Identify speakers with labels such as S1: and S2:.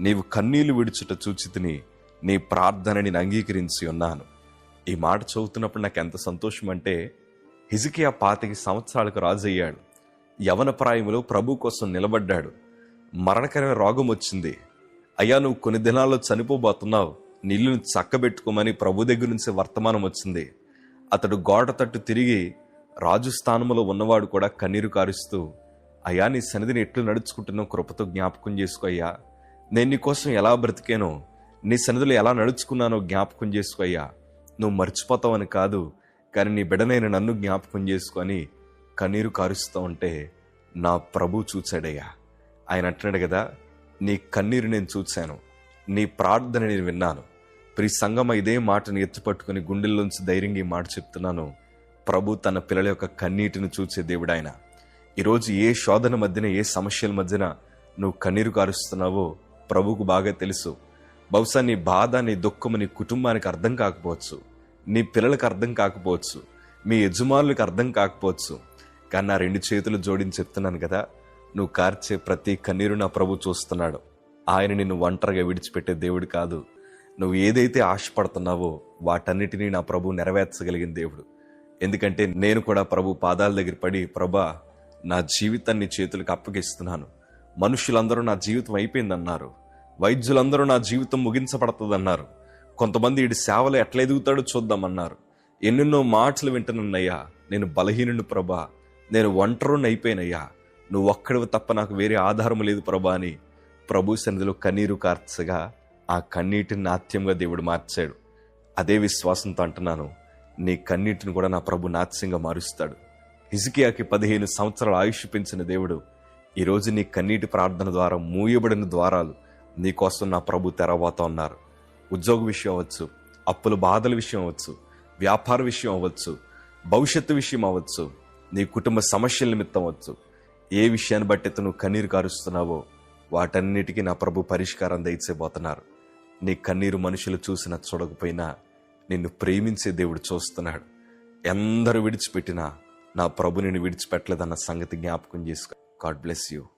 S1: నీవు కన్నీళ్ళు విడుచుట చూచితిని నీ ప్రార్థనని అంగీకరించి ఉన్నాను. ఈ మాట చదువుతున్నప్పుడు నాకు ఎంత సంతోషం అంటే హిజికియా పాతికి సంవత్సరాలకు రాజు అయ్యాడు యవన ప్రాయములో ప్రభు కోసం నిలబడ్డాడు. మరణకరమైన రోగం వచ్చింది అయ్యా నువ్వు కొన్ని దినాల్లో చనిపోబోతున్నావు. నీళ్ళను చక్కబెట్టుకోమని ప్రభు దగ్గర నుంచి వర్తమానం వచ్చింది అతడు గోడ తట్టు తిరిగి రాజు స్థానంలో ఉన్నవాడు కూడా కన్నీరు కారుస్తూ అయ్యా నీ సన్నిధిని ఎట్లు నడుచుకుంటున్నావు? కృపతో జ్ఞాపకం చేసుకో అయ్యా. నేను నీ కోసం ఎలా బ్రతికానో నీ సన్నిధిలో ఎలా నడుచుకున్నానో జ్ఞాపకం చేసుకో అయ్యా. నువ్వు మర్చిపోతావని కాదు కానీ నీ బిడనైన నన్ను జ్ఞాపకం చేసుకొని కన్నీరు కారుస్తూ ఉంటే నా ప్రభు చూచాడయ్యా. ఆయన అంటున్నాడు కదా నీ కన్నీరు నేను చూశాను నీ ప్రార్థన నేను విన్నాను. ప్రి సంగమ ఇదే మాటను ఎత్తుపట్టుకుని గుండెల్లోంచి ధైర్యంగా ఈ మాట చెప్తున్నాను. ప్రభు తన పిల్లల యొక్క కన్నీటిని చూసే దేవుడు ఆయన ఈరోజు ఏ శోధన మధ్యన ఏ సమస్యల మధ్యన నువ్వు కన్నీరు కారుస్తున్నావో ప్రభుకు బాగా తెలుసు. బహుశా నీ బాధ నీ దుఃఖము నీ కుటుంబానికి అర్థం కాకపోవచ్చు. నీ పిల్లలకు అర్థం కాకపోవచ్చు. మీ యజమానులకు అర్థం కాకపోవచ్చు. కానీ నా రెండు చేతులు జోడించి చెప్తున్నాను కదా నువ్వు కార్చే ప్రతి కన్నీరు నా ప్రభు చూస్తున్నాడు. ఆయన నిన్ను ఒంటరిగా విడిచిపెట్టే దేవుడు కాదు. నువ్వు ఏదైతే ఆశపడుతున్నావో వాటన్నిటినీ నా ప్రభు నెరవేర్చగలిగిన దేవుడు. ఎందుకంటే నేను కూడా ప్రభు పాదాల దగ్గర పడి ప్రభా నా జీవితాన్ని చేతులకు అప్పగిస్తున్నాను. మనుషులందరూ నా జీవితం అయిపోయిందన్నారు. వైద్యులందరూ నా జీవితం ముగించబడుతుందన్నారు. కొంతమంది ఈడి సేవలు ఎట్లా ఎదుగుతాడో చూద్దామన్నారు. ఎన్నెన్నో మాటలు వింటున్నానయ్యా. నేను బలహీనుడు ప్రభా. నేను ఒంటరుని అయిపోయినయ్యా. నువ్వు ఒక్కడివి తప్ప నాకు వేరే ఆధారం లేదు ప్రభా అని ప్రభు సన్నిధిలో కన్నీరు కార్చగా ఆ కన్నీటిని నాట్యంగా దేవుడు మార్చాడు. అదే విశ్వాసంతో అంటున్నాను. నీ కన్నీటిని కూడా నా ప్రభు నాట్యంగా మారుస్తాడు. హిజికియాకి పదిహేను సంవత్సరాల ఆయుష్ పెంచిన దేవుడు ఈరోజు నీ కన్నీటి ప్రార్థన ద్వారా మూయబడిన ద్వారాలు నీకోసం నా ప్రభు తెరవబోతా ఉన్నారు. ఉద్యోగ విషయం అవ్వచ్చు అప్పుల బాధల విషయం అవ్వచ్చు వ్యాపార విషయం అవ్వచ్చు భవిష్యత్తు విషయం అవ్వచ్చు నీ కుటుంబ సమస్యల నిమిత్తం అవ్వచ్చు. ఏ విషయాన్ని బట్టి నువ్వు కన్నీరు కారుస్తున్నావో వాటన్నిటికీ నా ప్రభు పరిష్కారం దయచేయబోతున్నారు. నీ కన్నీరు మనుషులు చూసినా చూడకపోయినా నిన్ను ప్రేమించే దేవుడు చూస్తున్నాడు. ఎందరు విడిచిపెట్టినా నా ప్రభు నిన్ను విడిచిపెట్టలేదన్న సంగతి జ్ఞాపకం చేసుకో. God bless you.